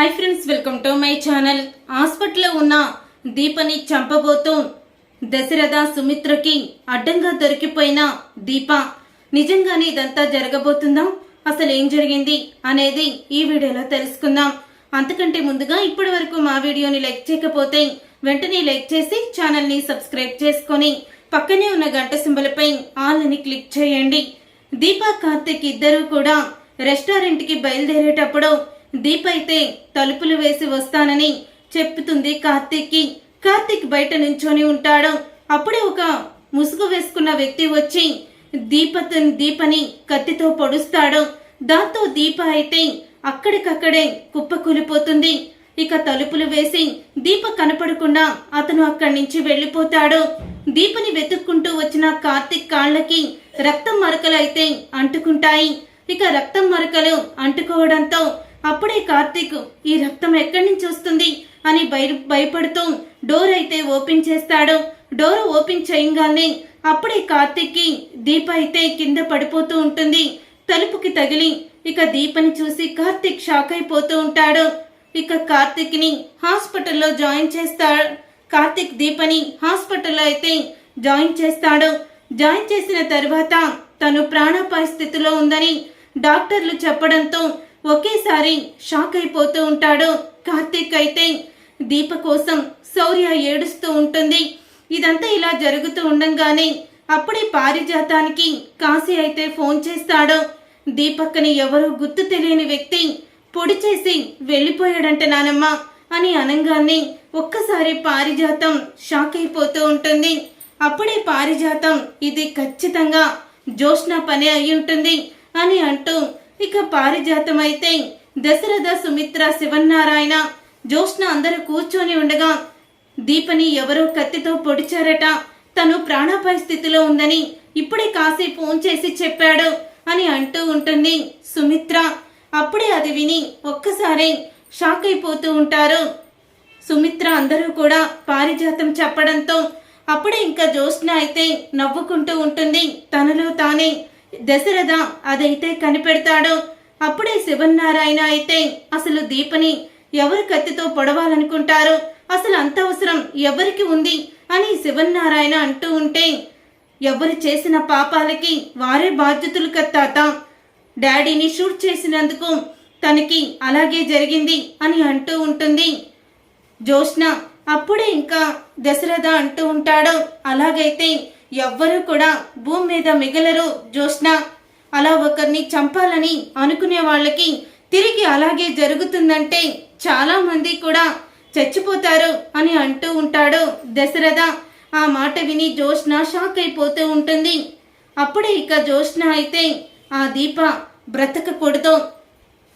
Hi friends welcome to my channel హాస్పిటల్లో ఉన్న దీపని చంపబోతూ. దశరథ సుమిత్రకి అడ్డంగా దొరికిపోయిన దీప. నిజంగానే ఇదంతా జరగబోతుందా? అసలు ఏం జరిగింది అనేది ఈ వీడియోలో తెలుసుకుందాం. అంతకంటే ముందుగా ఇప్పటి వరకు మా వీడియోని లైక్ చేయకపోతే వెంటనే లైక్ చేసి ఛానల్ని సబ్స్క్రైబ్ చేసుకొని పక్కనే ఉన్న గంట సింబలపై ఆల్ అని క్లిక్ చేయండి. దీప కార్తిక్ ఇద్దరూ కూడా రెస్టారెంట్కి బయలుదేరేటప్పుడు దీప అయితే తలుపులు వేసి వస్తానని చెప్తుంది కార్తీక్కి. కార్తీక్ కార్తిక్ బయట నుంచొని ఉంటాడు. అప్పుడే ఒక ముసుగు వేసుకున్న వ్యక్తి వచ్చి దీప దీపని కత్తితో పొడుస్తాడు. దాంతో దీప అయితే అక్కడికక్కడే కుప్పకూలిపోతుంది. ఇక తలుపులు వేసి దీప కనపడకుండా అతను అక్కడి నుంచి వెళ్ళిపోతాడు. దీపని వెతుక్కుంటూ వచ్చిన కార్తిక్ కాళ్ళకి రక్తం మరకలు అయితే అంటుకుంటాయి. ఇక రక్తం మరకలు అంటుకోవడంతో అప్పుడే కార్తీక్ ఈ రక్తం ఎక్కడి నుంచి వస్తుంది? అని భయ భయపడుతూ డోర్ అయితే ఓపెన్ చేస్తాడు. డోర్ ఓపెన్ చేయంగానే అప్పుడే కార్తీక్కి దీప అయితే కింద పడిపోతూ ఉంటుంది. తలుపుకి తగిలి ఇక దీపని చూసి కార్తీక్ షాక్ అయిపోతూ ఉంటాడు. ఇక కార్తీక్ని హాస్పిటల్లో జాయిన్ చేస్తాడు కార్తీక్ దీపని హాస్పిటల్లో అయితే జాయిన్ చేస్తాడు. జాయిన్ చేసిన తర్వాత తను ప్రాణాపాయ స్థితిలో ఉందని డాక్టర్లు చెప్పడంతో ఒకేసారి షాక్ అయిపోతూ ఉంటాడు. కార్తీక్ అయితే దీప కోసం శౌర్య ఏడుస్తూ ఉంటుంది. ఇదంతా ఇలా జరుగుతూ ఉండంగానే అప్పుడే పారిజాతానికి కాశీ అయితే ఫోన్ చేస్తాడు. దీపక్కని ఎవరో గుర్తు తెలియని వ్యక్తి పొడి చేసి వెళ్ళిపోయాడంట నానమ్మ అని అనంగానే ఒక్కసారి పారిజాతం షాక్ అయిపోతూ ఉంటుంది. అప్పుడే పారిజాతం ఇది ఖచ్చితంగా జోష్న పని అయి ఉంటుంది అని అంటూ ఇక పారిజాతం అయితే దశరథ సుమిత్ర శివన్నారాయణ జ్యోష్ణ అందరూ కూర్చొని ఉండగా దీపని ఎవరో కత్తితో పొడిచారట. తను ప్రాణాపాయ స్థితిలో ఉందని ఇప్పుడే కాశీ ఫోన్ చేసి చెప్పాడు అని అంటూ ఉంటుంది సుమిత్ర. అప్పుడే అది విని ఒక్కసారి షాక్ అయిపోతూ ఉంటారు. సుమిత్ర అందరూ కూడా పారిజాతం చెప్పడంతో అప్పుడే ఇంకా జ్యోత్స్న అయితే నవ్వుకుంటూ ఉంటుంది. తనలో తానే దశరథ అదైతే కనిపెడతాడు. అప్పుడే శివన్నారాయణ అయితే అసలు దీపని ఎవరు కత్తితో పొడవాలనుకుంటారు? అసలు అంత అవసరం ఎవరికి ఉంది? అని శివన్నారాయణ అంటూ ఉంటే ఎవరు చేసిన పాపాలకి వారే బాధ్యతలు కత్తాత. డాడీని షూట్ చేసినందుకు తనకి అలాగే జరిగింది అని అంటూ ఉంటుంది. జోష్న అప్పుడే ఇంకా దశరథ అంటూ ఉంటాడు. అలాగైతే ఎవ్వరూ కూడా భూమి మీద మిగలరు జ్యోష్ణ అలా ఒకరిని చంపాలని అనుకునే వాళ్ళకి తిరిగి అలాగే జరుగుతుందంటే చాలా మంది కూడా చచ్చిపోతారు అని అంటూ ఉంటాడు దశరథ. ఆ మాట విని జ్యోష్ణ షాక్ అయిపోతూ ఉంటుంది. అప్పుడే ఇక జ్యోష్ణ అయితే ఆ దీప బ్రతకకూడదు.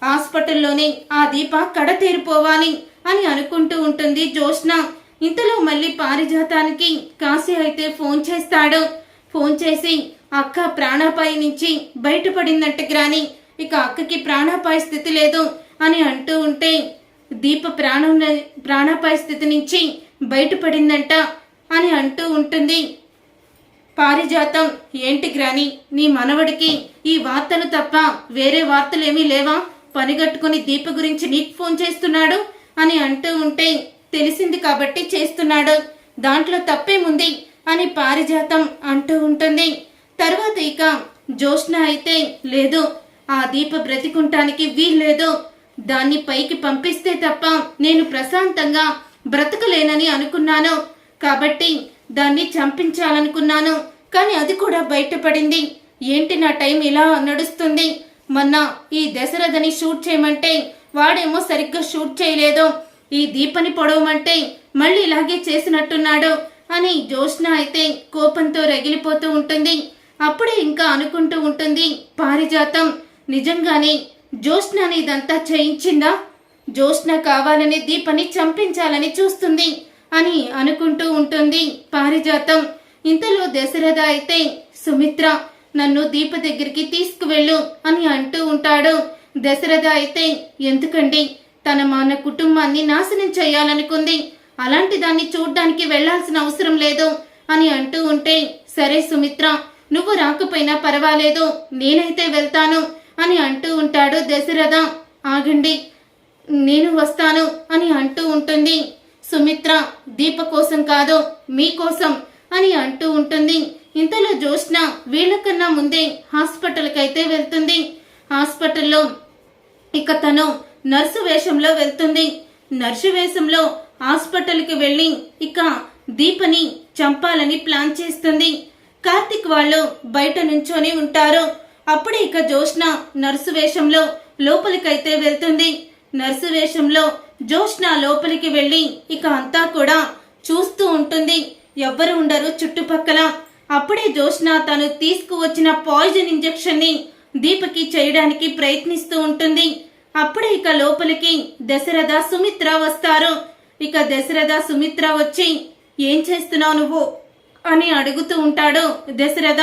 హాస్పిటల్లోనే ఆ దీప కడతేరిపోవాలి అని అనుకుంటూ ఉంటుంది జ్యోష్ణ ఇంతలో మళ్ళీ పారిజాతానికి కాశీ అయితే ఫోన్ చేస్తాడు. ఫోన్ చేసి అక్క ప్రాణాపాయ నుంచి బయటపడిందంట గ్రాని ఇక అక్కకి ప్రాణాపాయ స్థితి లేదు అని అంటూ ఉంటే దీప ప్రాణం ప్రాణాపాయ స్థితి నుంచి బయటపడిందంట అని అంటూ ఉంటుంది. పారిజాతం ఏంటి గ్రాని నీ మనవడికి ఈ వార్తలు తప్ప వేరే వార్తలేమీ లేవా? పనిగట్టుకుని దీప గురించి నీకు ఫోన్ చేస్తున్నాడు అని అంటూ ఉంటే తెలిసింది కాబట్టి చేస్తున్నాడు. దాంట్లో తప్పేముంది? అని పారిజాతం అంటూ ఉంటుంది. తర్వాత ఇక జోష్ణ అయితే లేదు. ఆ దీప బ్రతికుంటానికి వీల్లేదు. దాన్ని పైకి పంపిస్తే తప్ప నేను ప్రశాంతంగా బ్రతకలేనని అనుకున్నాను. కాబట్టి దాన్ని చంపించాలనుకున్నాను. కానీ అది కూడా బయటపడింది. ఏంటి నా టైం ఇలా నడుస్తుంది? మొన్న ఈ దశరథని షూట్ చేయమంటే వాడేమో సరిగ్గా షూట్ చేయలేదు. ఈ దీపని పొడవమంటే మళ్ళీ ఇలాగే చేసినట్టున్నాడు అని జోష్న అయితే కోపంతో రగిలిపోతూ ఉంటుంది. అప్పుడే ఇంకా అనుకుంటూ ఉంటుంది పారిజాతం నిజంగానే జోష్నని ఇదంతా చేయించిందా? జోష్న కావాలని దీపని చంపించాలని చూస్తుంది అని అనుకుంటూ ఉంటుంది పారిజాతం. ఇంతలో దశరథ అయితే సుమిత్ర నన్ను దీప దగ్గరికి తీసుకువెళ్ళు అని అంటూ ఉంటాడు. దశరథ అయితే ఎందుకండి? తన మన కుటుంబాన్ని నాశనం చేయాలనుకుంది. అలాంటి దాన్ని చూడ్డానికి వెళ్ళాల్సిన అవసరం లేదు అని అంటూ ఉంటే సరే సుమిత్ర నువ్వు రాకపోయినా పర్వాలేదు నేనైతే వెళ్తాను అని అంటూ ఉంటాడు దశరథ. ఆగండి నేను వస్తాను అని అంటూ ఉంటుంది. సుమిత్ర దీప కోసం కాదు మీకోసం అని అంటూ ఉంటుంది. ఇంతలో జోష్న వీళ్ళకన్నా ముందే హాస్పిటల్కి అయితే వెళ్తుంది. హాస్పిటల్లో ఇక తను నర్సు వేషంలో వెళ్తుంది. నర్సు వేషంలో హాస్పిటల్కి వెళ్ళి ఇక దీపని చంపాలని ప్లాన్ చేస్తుంది. కార్తిక్ వాళ్ళు బయట నుంచొని ఉంటారు. అప్పుడే ఇక జోష్న నర్సు వేషంలో లోపలికైతే వెళ్తుంది. నర్సు వేషంలో జోష్న లోపలికి వెళ్ళి ఇక అంతా కూడా చూస్తూ ఉంటుంది. ఎవ్వరు ఉండరు చుట్టుపక్కల. అప్పుడే జోష్న తను తీసుకువచ్చిన పాయిజన్ ఇంజెక్షన్ని దీపకి చేయడానికి ప్రయత్నిస్తూ ఉంటుంది. అప్పుడే ఇక లోపలికి దశరథ సుమిత్ర వస్తారు. ఇక దశరథ సుమిత్ర వచ్చి ఏం చేస్తున్నావు నువ్వు? అని అడుగుతూ ఉంటాడు దశరథ.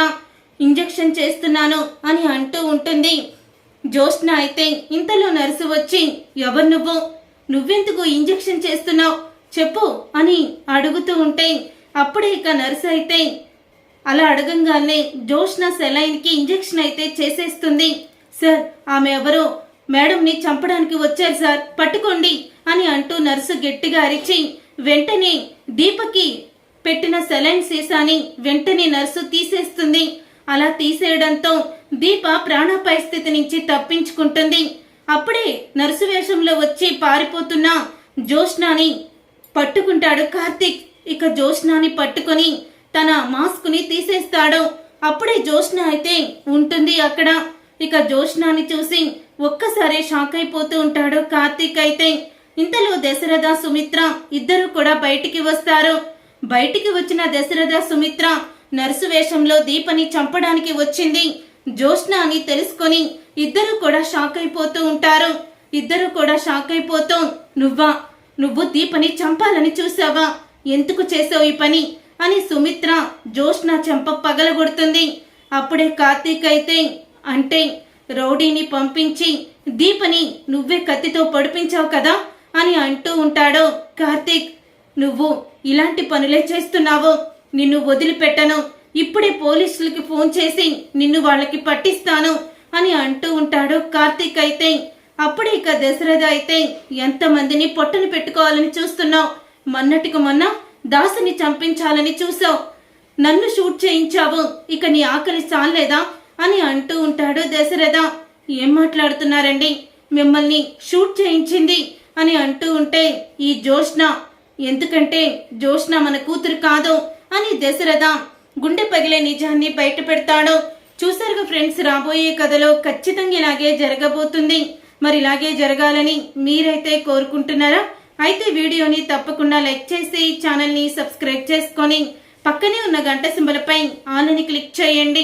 ఇంజెక్షన్ చేస్తున్నాను అని అంటూ ఉంటుంది. జ్యోష్ణ అయితే ఇంతలో నర్సు వచ్చి ఎవరు నువ్వు? నువ్వెందుకు ఇంజెక్షన్ చేస్తున్నావు? చెప్పు అని అడుగుతూ ఉంటే అప్పుడే ఇక నర్సు అయితే అలా అడగంగానే జోష్న సెలైన్కి ఇంజెక్షన్ అయితే చేసేస్తుంది. సార్ ఆమె ఎవరో? మేడంని చంపడానికి వచ్చారు సార్. పట్టుకోండి అని అంటూ నర్సు గట్టిగా అరిచి వెంటనే దీపకి పెట్టిన సెలైన్ సీసాని వెంటనే నర్సు తీసేస్తుంది. అలా తీసేయడంతో దీప ప్రాణాపాయ స్థితి నుంచి తప్పించుకుంటుంది. అప్పుడే నర్సు వేషంలో వచ్చి పారిపోతున్న జోష్నాని పట్టుకుంటాడు. కార్తిక్ ఇక జోష్నాని పట్టుకొని తన మాస్క్ని తీసేస్తాడు. అప్పుడే జోష్న అయితే ఉంటుంది అక్కడ. ఇక జోష్నాని చూసి ఒక్కసారి షాక్ అయిపోతూ ఉంటాడు కార్తీక్ అయితే. ఇంతలో దశరథ సుమిత్ర ఇద్దరు కూడా బయటికి వస్తారు. బయటికి వచ్చిన దశరథ సుమిత్ర నర్సు వేషంలో దీపని చంపడానికి వచ్చింది. జోష్న అని తెలుసుకొని ఇద్దరు కూడా షాక్ అయిపోతూ ఉంటారు. ఇద్దరు కూడా షాక్ అయిపోతూ నువ్వా? నువ్వు దీపని చంపాలని చూసావా? ఎందుకు చేసావు ఈ పని? అని సుమిత్ర జోష్న చెంప పగలగొడుతుంది. అప్పుడే కార్తీక్ అయితే అంటే రౌడీని పంపించి దీపని నువ్వే కత్తితో పడిపించావు కదా అని అంటూ ఉంటాడు కార్తీక్. నువ్వు ఇలాంటి పనులే చేస్తున్నావు. నిన్ను వదిలిపెట్టను. ఇప్పుడే పోలీసులకి ఫోన్ చేసి నిన్ను వాళ్ళకి పట్టిస్తాను అని అంటూ ఉంటాడు కార్తీక్ అయితే. అప్పుడే ఇక దశరథ అయితే ఎంతమందిని పొట్టను పెట్టుకోవాలని చూస్తున్నావు? మొన్నటికి మొన్న దాసుని చంపించాలని చూసావు నన్ను షూట్ చేయించావు. ఇక నీ ఆకలి చాలేదా అని అంటూ ఉంటాడు దశరథ. ఏం మాట్లాడుతున్నారండి? మిమ్మల్ని షూట్ చేయించింది అని అంటూ ఉంటే ఈ జోష్న ఎందుకంటే జోష్న మన కూతురు కాదు అని దశరథ గుండె పగిలే నిజాన్ని బయట పెడతాడు. చూసారుగా ఫ్రెండ్స్ రాబోయే కథలో ఖచ్చితంగా ఇలాగే జరగబోతుంది. మరి ఇలాగే జరగాలని మీరైతే కోరుకుంటున్నారా? అయితే వీడియోని తప్పకుండా లైక్ చేసి ఛానల్ని సబ్స్క్రైబ్ చేసుకొని పక్కనే ఉన్న గంట సింబలపై ఆలని క్లిక్ చేయండి.